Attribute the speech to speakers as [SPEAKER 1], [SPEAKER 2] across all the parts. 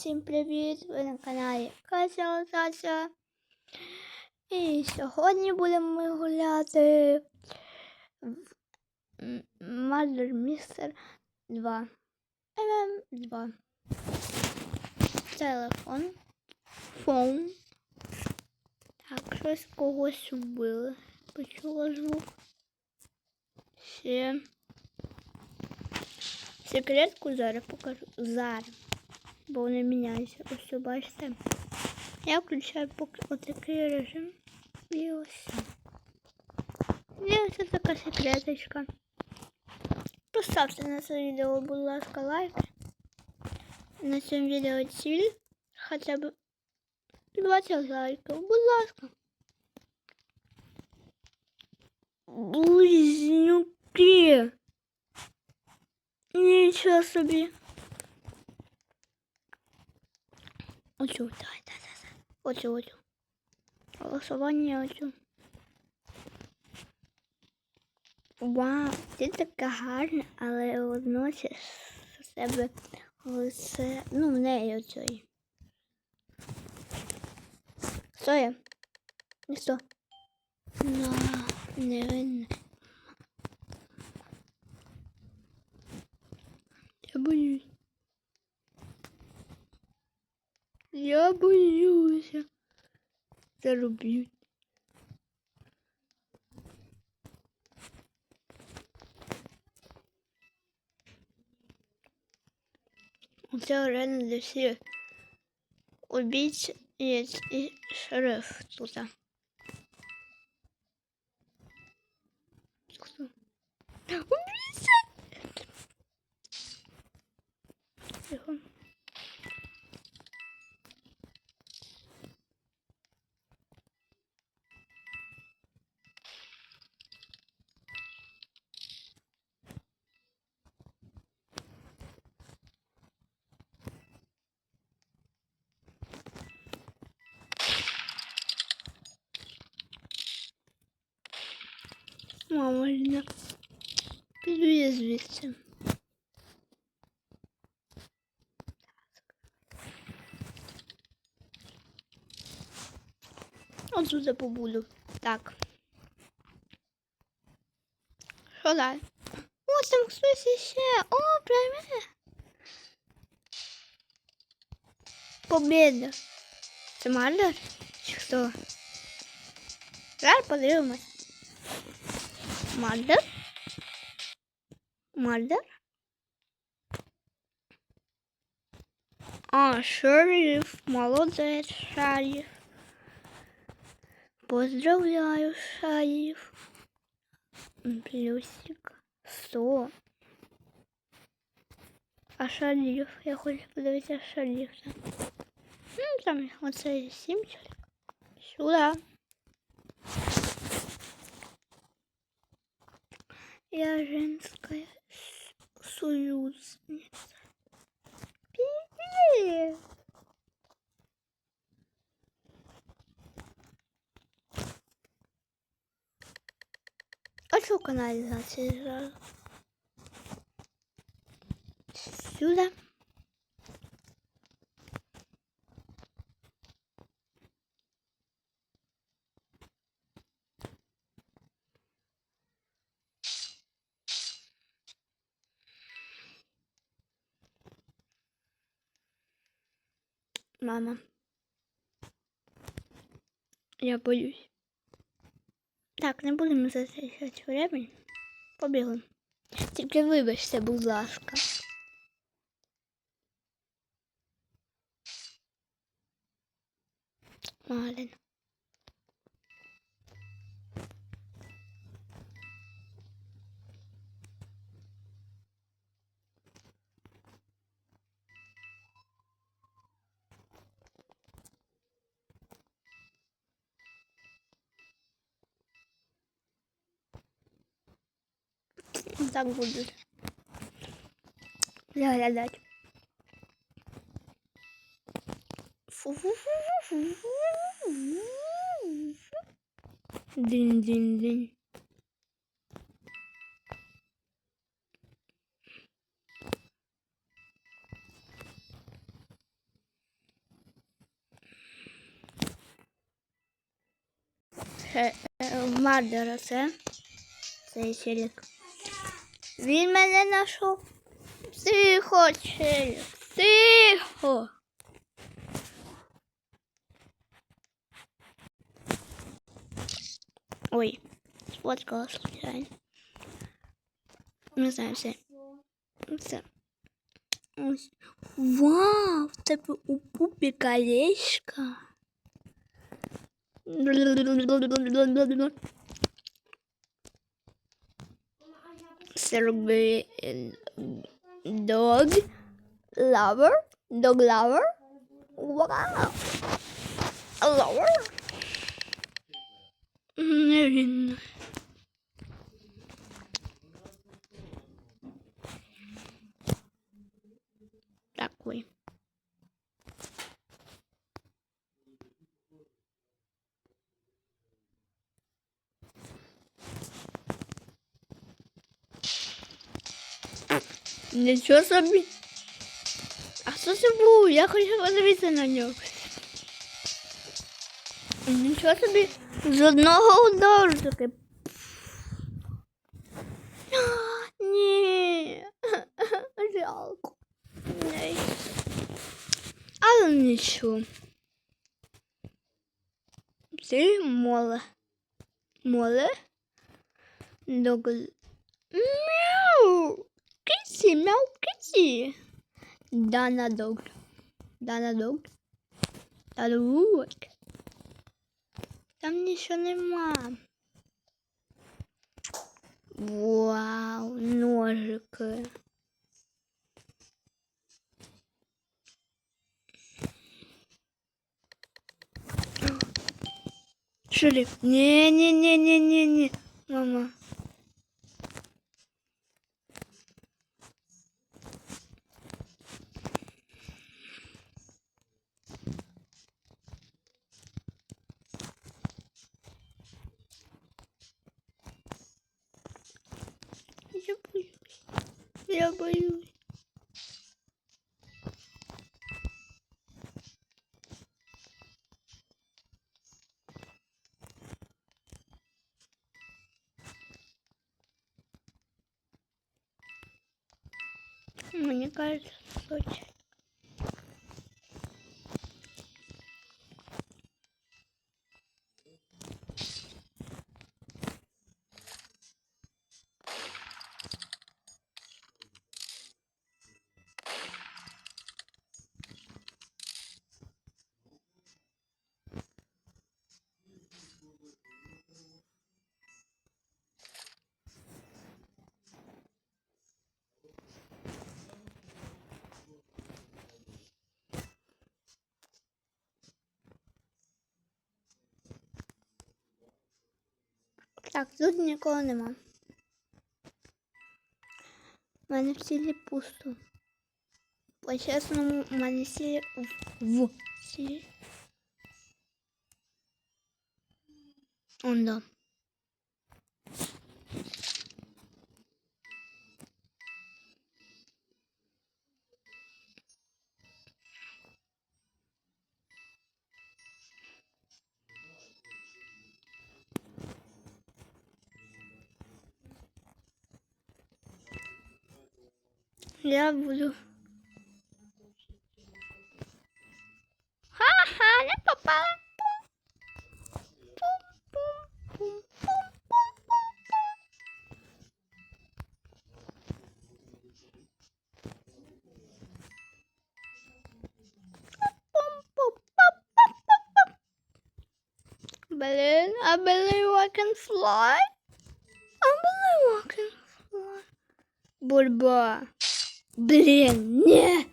[SPEAKER 1] Всім привіт! Ви на каналі Кася Сася. І сьогодні будемо ми гуляти в Mother Mister 2. ММ2. Телефон. Фон. Так, щось когось убили. Почула звук. Ще. Секретку зараз покажу. Зараз. Бо вони міняються. Ось ви бачите. Я включаю поки отакий режим. І ось. І ось така секреточка. Поставте на це відео, будь ласка, лайк. На цьому відео ціль хоча б 20 лайків. Будь ласка. Близнюки. Нічого собі. Оцю, давай, давай, давай. Оцю, оцю. Голосування оцю. Вау, ти така гарна, але водночас у себе лице, ну, в неї оцьої. Що я? Що? На, не видно. Я боюсь. Я боюся. Заруб'ють. Це реально для всіх убийць є і шериф тут. Мама, Ліна. Піду я звідси. Отсюда побуду. Так. Що далі? О, там хтось іще. О, привіт. Победа. Це Мальдер? Чи хто? Зараз подивимось. Мальдер? Мальдер? А, шериф, молодець, шериф. Поздравляю, шериф. Плюсик. Сто. А шериф, я хочу подивитися шерифа. Ну, там оце сім чоловік. Сюди. Я женская союзница. Привет. А что канализация? Сюда. Мама. Я боюсь. Так, не будемо затрачати время. Побігли. Тільки вибачте, будь ласка. Малин. Buradan vurdu. La la. Din din din. He, e, e, vardı orası. Seçelim. Він мене знайшов. Тихо, челік. Тихо. Ой, сфоткала случайно. Не знаю, все. Все. Ось. Вау, в тебе у пупі колечко. Serbian dog lover, dog lover. Wow, a lover. That way. Нічого собі. А хто це був? Я хочу подивитися на нього. Нічого собі. З одного удару таке. Ні. Жалко. Ні. Але нічого. Ти моле. Моле. Догл. Мяу. Кисі, мяу, кисі. Дана дог. Дана дог. Дана дог. Там нічого нема. Вау, ножики. Шериф. Не-не-не-не-не-не. Мама. Я боюсь. Я боюсь. Мне кажется, Сочи. Так, тут нікого нема. У мене в сілі пусто. По-чесному, у мене сілі в, в сілі. Он да. Я буду. Ха-ха, не попала. Блин, I believe I can fly. I believe I can fly. Борьба. Блін, ні.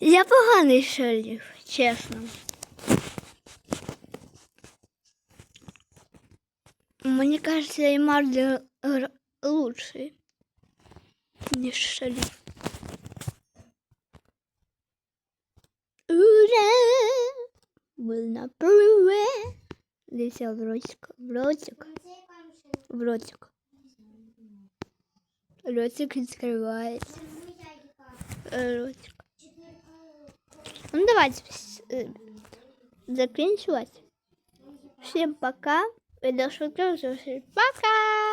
[SPEAKER 1] Я поганий шериф, чесно. Мені кажется, і Марди лучший, ніж шериф. Ура! Был на прыгу. Десь я в ротик, в ротик, в ротик. Ротик відкривається. Е, Ротик. Ну давайте с- э, закінчувати. Всім пока. І до швидких зустрічей. Пока!